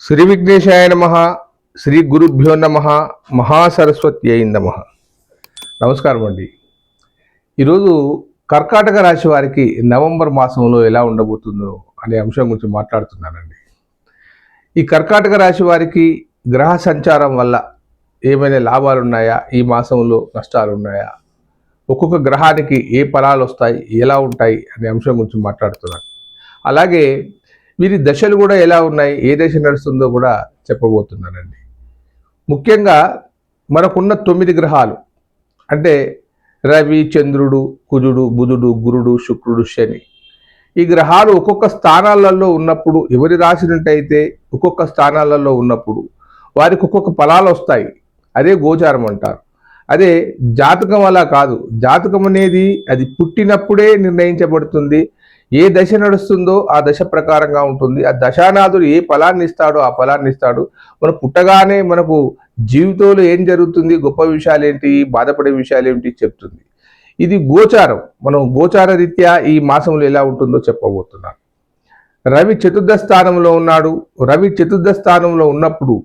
శ్రీ విఘ్నేశాయ నమ శ్రీ గురుభ్యో నమ మహాసరస్వతి అయి నమ. నమస్కారం అండి. ఈరోజు కర్కాటక రాశి వారికి నవంబర్ మాసంలో ఎలా ఉండబోతుందో అనే అంశం గురించి మాట్లాడుతున్నానండి. ఈ కర్కాటక రాశి వారికి గ్రహ సంచారం వల్ల ఏమైనా లాభాలు ఉన్నాయా? ఈ మాసంలో నష్టాలు ఉన్నాయా? ఒక్కొక్క గ్రహానికి ఏ ఫలాలు వస్తాయి? ఎలా ఉంటాయి? అనే అంశం గురించి మాట్లాడుతున్నాను. అలాగే వీరి దశలు కూడా ఎలా ఉన్నాయి? ఏ దశ నడుస్తుందో కూడా చెప్పబోతున్నానండి. ముఖ్యంగా మనకున్న తొమ్మిది గ్రహాలు అంటే రవి చంద్రుడు కుజుడు బుధుడు గురుడు శుక్రుడు శని. ఈ గ్రహాలు ఒక్కొక్క స్థానాలలో ఉన్నప్పుడు ఎవరి రాసినట్టయితే ఒక్కొక్క స్థానాలలో ఉన్నప్పుడు వారికి ఒక్కొక్క ఫలాలు వస్తాయి. అదే గోచారం అంటారు. అదే జాతకం అలా కాదు. జాతకం అనేది అది పుట్టినప్పుడే నిర్ణయించబడుతుంది. ఏ దశ నడుస్తుందో ఆ దశ ప్రకారంగా ఉంటుంది. ఆ దశానాథుడు ఏ ఫలాన్ని ఇస్తాడో ఆ ఫలాన్ని ఇస్తాడు. మనం పుట్టగానే మనకు జీవితంలో ఏం జరుగుతుంది? గొప్ప విషయాలు ఏంటి బాధపడే విషయాలు ఏంటి చెప్తుంది. ఇది గోచారం. మనం గోచార రీత్యా ఈ మాసంలో ఎలా ఉంటుందో చెప్పబోతున్నాను. రవి చతుర్థ స్థానంలో ఉన్నాడు. రవి చతుర్థ స్థానంలో ఉన్నప్పుడు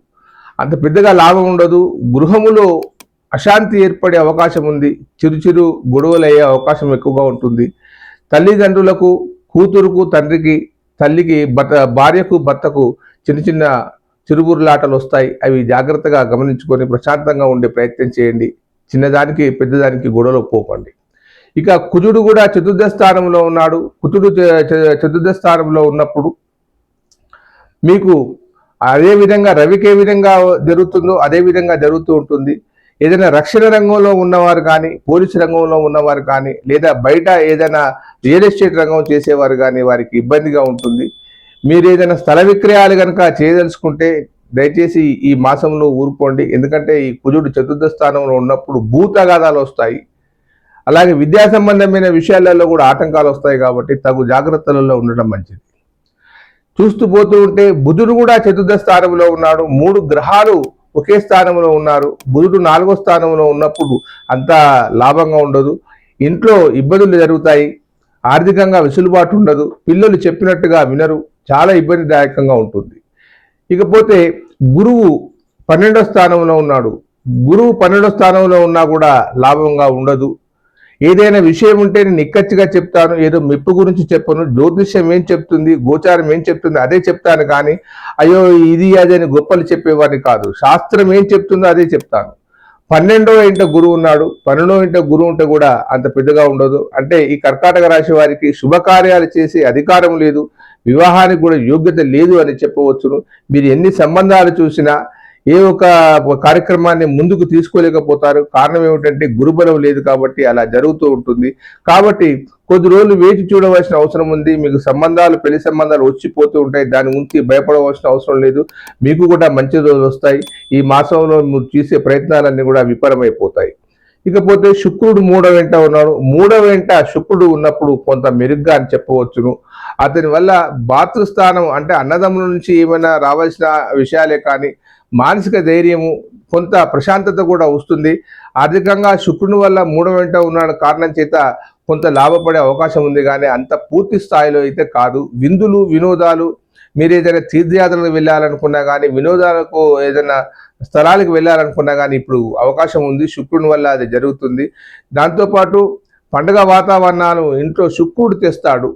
అంత పెద్దగా లాభం ఉండదు. గృహములో అశాంతి ఏర్పడే అవకాశం ఉంది. చిరు చిరు గొడవలు అయ్యే అవకాశం ఎక్కువగా ఉంటుంది. తల్లిదండ్రులకు కూతురుకు తండ్రికి తల్లికి భర్త భార్యకు భర్తకు చిన్న చిన్న చిరుబుర్లాటలు వస్తాయి అవి జాగ్రత్తగా గమనించుకొని ప్రశాంతంగా ఉండే ప్రయత్నం చేయండి. చిన్నదానికి పెద్దదానికి గొడవలు పోకండి. ఇక కుజుడు కూడా చతుర్థ స్థానంలో ఉన్నాడు. కుతుడు చతుర్థ స్థానంలో ఉన్నప్పుడు మీకు అదే విధంగా రవికి ఏ విధంగా జరుగుతుందో అదే విధంగా జరుగుతూ ఉంటుంది. ఏదైనా రక్షణ రంగంలో ఉన్నవారు కానీ పోలీసు రంగంలో ఉన్నవారు కానీ లేదా బయట ఏదైనా రియల్ ఎస్టేట్ రంగం చేసేవారు కానీ వారికి ఇబ్బందిగా ఉంటుంది. మీరు ఏదైనా స్థల విక్రయాలు కనుక చేయదలుచుకుంటే దయచేసి ఈ మాసంలో ఊరుకోండి. ఎందుకంటే ఈ కుజుడు చతుర్థ స్థానంలో ఉన్నప్పుడు భూ తగాదాలు వస్తాయి. అలాగే విద్యా సంబంధమైన విషయాలలో కూడా ఆటంకాలు వస్తాయి కాబట్టి తగు జాగ్రత్తలలో ఉండడం మంచిది. చూస్తూ పోతూ ఉంటే బుధుడు కూడా చతుర్థ స్థానంలో ఉన్నాడు. మూడు గ్రహాలు ఒకే స్థానంలో ఉన్నారు. బుధుడు నాలుగో స్థానంలో ఉన్నప్పుడు అంత లాభంగా ఉండదు. ఇంట్లో ఇబ్బందులు జరుగుతాయి. ఆర్థికంగా వెసులుబాటు ఉండదు. పిల్లలు చెప్పినట్టుగా వినరు. చాలా ఇబ్బందిదాయకంగా ఉంటుంది. ఇకపోతే గురువు పన్నెండో స్థానంలో ఉన్నాడు. గురువు పన్నెండో స్థానంలో ఉన్నా కూడా లాభంగా ఉండదు. ఏదైనా విషయం ఉంటే నేను నిక్కచ్చిగా చెప్తాను ఏదో మెప్పు గురించి చెప్పను జ్యోతిష్యం ఏం చెప్తుంది గోచారం ఏం చెప్తుంది అదే చెప్తాను కానీ అయ్యో ఇది అదే అని గొప్పలు చెప్పేవాడిని కాదు. శాస్త్రం ఏం చెప్తుందో అదే చెప్తాను. పన్నెండో ఇంట గురువు ఉన్నాడు పన్నెండో ఇంట గురువు ఉంటే కూడా అంత పెద్దగా ఉండదు. అంటే ఈ కర్కాటక రాశి వారికి శుభకార్యాలు చేసే అధికారం లేదు వివాహానికి కూడా యోగ్యత లేదు అని చెప్పవచ్చును. మీరు ఎన్ని సంబంధాలు చూసినా ఏ ఒక కార్యక్రమాన్ని ముందుకు తీసుకోలేకపోతారు. కారణం ఏమిటంటే గురుబలం లేదు కాబట్టి అలా జరుగుతూ ఉంటుంది. కాబట్టి కొద్ది రోజులు వేచి చూడవలసిన అవసరం ఉంది. మీకు సంబంధాలు పెళ్ళి సంబంధాలు వచ్చిపోతూ ఉంటాయి. దాని గురించి భయపడవలసిన అవసరం లేదు. మీకు కూడా మంచి రోజులు వస్తాయి. ఈ మాసంలో మీరు చేసే ప్రయత్నాలన్నీ కూడా విఫలమైపోతాయి. ఇకపోతే శుక్రుడు మూడవ వెంట ఉన్నాడు. మూడవ వెంట శుక్రుడు ఉన్నప్పుడు కొంత మెరుగ్గా అని చెప్పవచ్చును. అతని వల్ల భాతృస్థానం అంటే అన్నదమ్ముల నుంచి ఏమైనా రావాల్సిన విషయాలే కానీ మానసిక ధైర్యము కొంత ప్రశాంతత కూడా వస్తుంది. ఆర్థికంగా శుక్రుని వల్ల మూడవ వెంట ఉన్న కారణం చేత కొంత లాభపడే అవకాశం ఉంది కానీ అంత పూర్తి స్థాయిలో అయితే కాదు. విందులు వినోదాలు మీరు ఏదైనా తీర్థయాత్రలకు వెళ్ళాలనుకున్నా కానీ వినోదాలకు ఏదైనా స్థలాలకు వెళ్ళాలనుకున్నా కానీ ఇప్పుడు అవకాశం ఉంది. శుక్రుని వల్ల అది జరుగుతుంది. దాంతోపాటు పండగ వాతావరణాలు ఇంట్లో శుక్రుడు తెస్తాడు.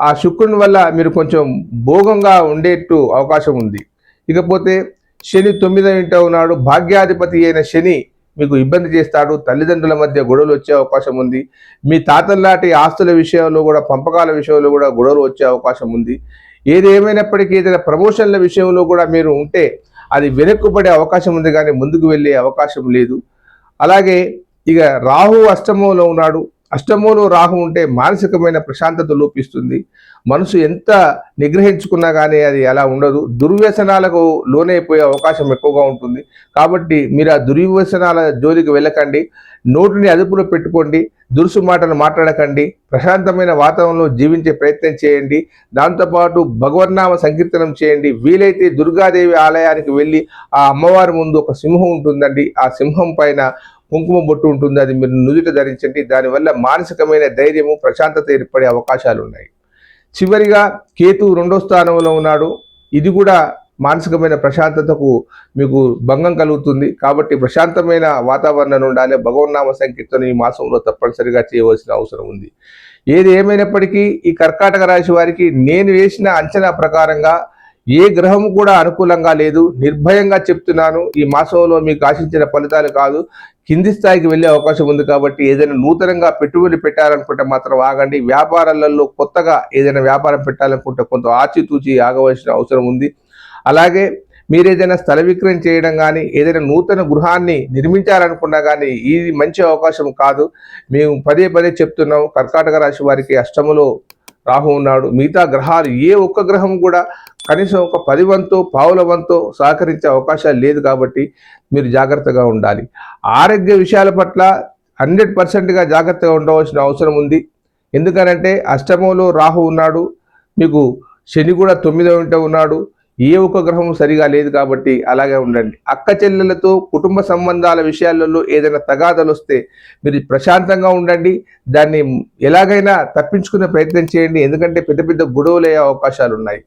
ఆ శుక్రుని వల్ల మీరు కొంచెం భోగంగా ఉండేట్టు అవకాశం ఉంది. ఇకపోతే శని తొమ్మిదో ఇంట ఉన్నాడు భాగ్యాధిపతి అయిన శని మీకు ఇబ్బంది చేస్తాడు. తల్లిదండ్రుల మధ్య గొడవలు వచ్చే అవకాశం ఉంది. మీ తాతల్లాంటి ఆస్తుల విషయంలో కూడా పంపకాల విషయంలో కూడా గొడవలు వచ్చే అవకాశం ఉంది. ఏది ఏమైనప్పటికీ ఏదైనా ప్రమోషన్ల విషయంలో కూడా మీరు ఉంటే అది వెనక్కుపడే అవకాశం ఉంది కానీ ముందుకు వెళ్ళే అవకాశం లేదు. అలాగే ఇక రాహు అష్టమంలో ఉన్నాడు. అష్టమంలో రాహు ఉంటే మానసికమైన ప్రశాంతత లోపిస్తుంది. మనసు ఎంత నిగ్రహించుకున్నా కానీ అది అలా ఉండదు. దుర్వ్యసనాలకు లోనైపోయే అవకాశం ఎక్కువగా ఉంటుంది. కాబట్టి మీరు ఆ దుర్వ్యసనాల జోలికి వెళ్ళకండి. నోటిని అదుపులో పెట్టుకోండి. దురుసు మాటలు మాట్లాడకండి. ప్రశాంతమైన వాతావరణంలో జీవించే ప్రయత్నం చేయండి. దాంతోపాటు భగవన్నామ సంకీర్తనం చేయండి. వీలైతే దుర్గాదేవి ఆలయానికి వెళ్ళి ఆ అమ్మవారి ముందు ఒక సింహం ఉంటుందండి. ఆ సింహం పైన కుంకుమ బొట్టు ఉంటుంది అది మీరు నుదుట ధరించండి. దానివల్ల మానసికమైన ధైర్యము ప్రశాంతత ఏర్పడే అవకాశాలు ఉన్నాయి చివరిగా కేతు రెండో స్థానంలో ఉన్నాడు. ఇది కూడా మానసికమైన ప్రశాంతతకు మీకు భంగం కలుగుతుంది. కాబట్టి ప్రశాంతమైన వాతావరణం ఉండాలి. భగవన్నామ సంకీర్తన ఈ మాసంలో తప్పనిసరిగా చేయవలసిన అవసరం ఉంది. ఏది ఏమైనప్పటికీ ఈ కర్కాటక రాశి వారికి నేను వేసిన అంచనా ప్రకారంగా ఏ గ్రహం కూడా అనుకూలంగా లేదు. నిర్భయంగా చెప్తున్నాను. ఈ మాసంలో మీకు ఆశించిన ఫలితాలు కాదు. కింది స్థాయికి వెళ్ళే అవకాశం ఉంది కాబట్టి ఏదైనా నూతనంగా పెట్టుబడి పెట్టాలనుకుంటే మాత్రం ఆగండి. వ్యాపారాలలో కొత్తగా ఏదైనా వ్యాపారం పెట్టాలనుకుంటే కొంత ఆచితూచి ఆగవలసిన అవసరం ఉంది. అలాగే మీరు ఏదైనా స్థల విక్రయం చేయడం కానీ ఏదైనా నూతన గృహాన్ని నిర్మించాలనుకున్నా కానీ ఇది మంచి అవకాశం కాదు. మేము పదే పదే చెప్తున్నాం కర్కాటక రాశి వారికి అష్టములో రాహు ఉన్నాడు. మిగతా గ్రహాలు ఏ ఒక్క గ్రహం కూడా కనీసం ఒక పది వంతు పావుల వంతు సహకరించే అవకాశాలు లేదు కాబట్టి మీరు జాగ్రత్తగా ఉండాలి. ఆరోగ్య విషయాల పట్ల హండ్రెడ్ పర్సెంట్గా జాగ్రత్తగా ఉండవలసిన అవసరం ఉంది. ఎందుకనంటే అష్టమంలో రాహు ఉన్నాడు మీకు శని కూడా తొమ్మిదో ఇంట ఉన్నాడు ఏ ఒక్క గ్రహం సరిగా లేదు కాబట్టి అలాగే ఉండండి. అక్క చెల్లెలతో కుటుంబ సంబంధాల విషయాలలో ఏదైనా తగాదలు వస్తే మీరు ప్రశాంతంగా ఉండండి. దాన్ని ఎలాగైనా తప్పించుకునే ప్రయత్నం చేయండి. ఎందుకంటే పెద్ద పెద్ద గొడవలు అయ్యే అవకాశాలు ఉన్నాయి.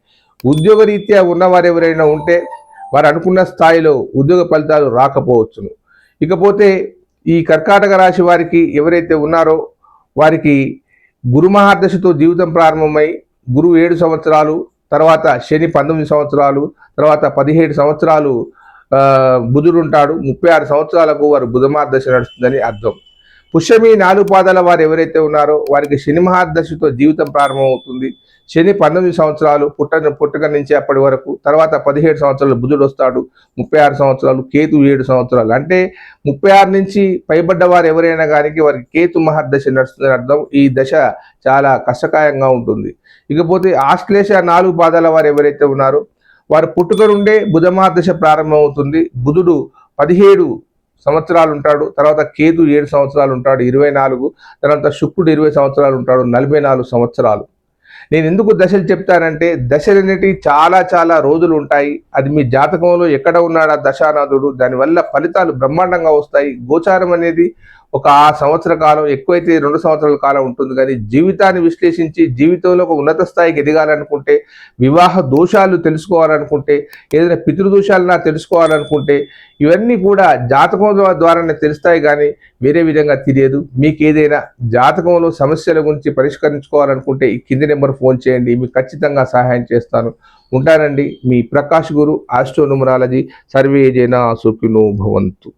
ఉద్యోగరీత్యా ఉన్నవారు ఎవరైనా ఉంటే వారు అనుకున్న స్థాయిలో ఉద్యోగ ఫలితాలు రాకపోవచ్చును. ఇకపోతే ఈ కర్కాటక రాశి వారికి ఎవరైతే ఉన్నారో వారికి గురు మహాదశతో జీవితం ప్రారంభమై గురువు ఏడు సంవత్సరాలు తర్వాత శని పంతొమ్మిది సంవత్సరాలు తర్వాత పదిహేడు సంవత్సరాలు ఆ, బుధుడు ఉంటాడు. ముప్పై ఆరు సంవత్సరాలకు వారు బుధమార్దశ నడుస్తుందని అర్థం. పుష్యమి నాలుగు పాదాల వారు ఎవరైతే ఉన్నారో వారికి శని మహాదశతో జీవితం ప్రారంభమవుతుంది. శని పంతొమ్మిది సంవత్సరాలు పుట్ట పుట్టక నుంచి అప్పటి వరకు తర్వాత పదిహేడు సంవత్సరాలు బుధుడు వస్తాడు ముప్పై ఆరు సంవత్సరాలు కేతు ఏడు సంవత్సరాలు. అంటే ముప్పై ఆరు నుంచి పైబడ్డ వారు ఎవరైనా కానీ వారికి కేతు మహాదశ నడుస్తుందని అర్థం. ఈ దశ చాలా కష్టకాయంగా ఉంటుంది. ఇకపోతే ఆశ్లేష నాలుగు పాదాల వారు ఎవరైతే ఉన్నారో వారు పుట్టుక నుండే బుధ మహాదశ ప్రారంభమవుతుంది. బుధుడు పదిహేడు సంవత్సరాలు ఉంటాడు తర్వాత కేతు ఏడు సంవత్సరాలు ఉంటాడు ఇరవై నాలుగు తర్వాత శుక్రుడు ఇరవై సంవత్సరాలు ఉంటాడు నలభై నాలుగు సంవత్సరాలు. నేను ఎందుకు దశలు చెప్తానంటే దశలు అనేటివి చాలా చాలా రోజులు ఉంటాయి. అది మీ జాతకంలో ఎక్కడ ఉన్నాడా దశానాథుడు? దానివల్ల ఫలితాలు బ్రహ్మాండంగా వస్తాయి. గోచారం అనేది ఒక ఆ సంవత్సర కాలం ఎక్కువైతే రెండు సంవత్సరాల కాలం ఉంటుంది. కానీ జీవితాన్ని విశ్లేషించి జీవితంలో ఒక ఉన్నత స్థాయికి ఎదగాలనుకుంటే వివాహ దోషాలు తెలుసుకోవాలనుకుంటే ఏదైనా పితృదోషాలు నా తెలుసుకోవాలనుకుంటే ఇవన్నీ కూడా జాతకం ద్వారానే తెలుస్తాయి. కానీ వేరే విధంగా తెలియదు. మీకు ఏదైనా జాతకంలో సమస్యల గురించి పరిష్కరించుకోవాలనుకుంటే ఈ కింది నెంబర్ ఫోన్ చేయండి. మీకు ఖచ్చితంగా సహాయం చేస్తాను. ఉంటానండి మీ ప్రకాష్ గురు ఆస్ట్రో న్యూమరాలజీ. సర్వే జన సుఖినో భవంతు.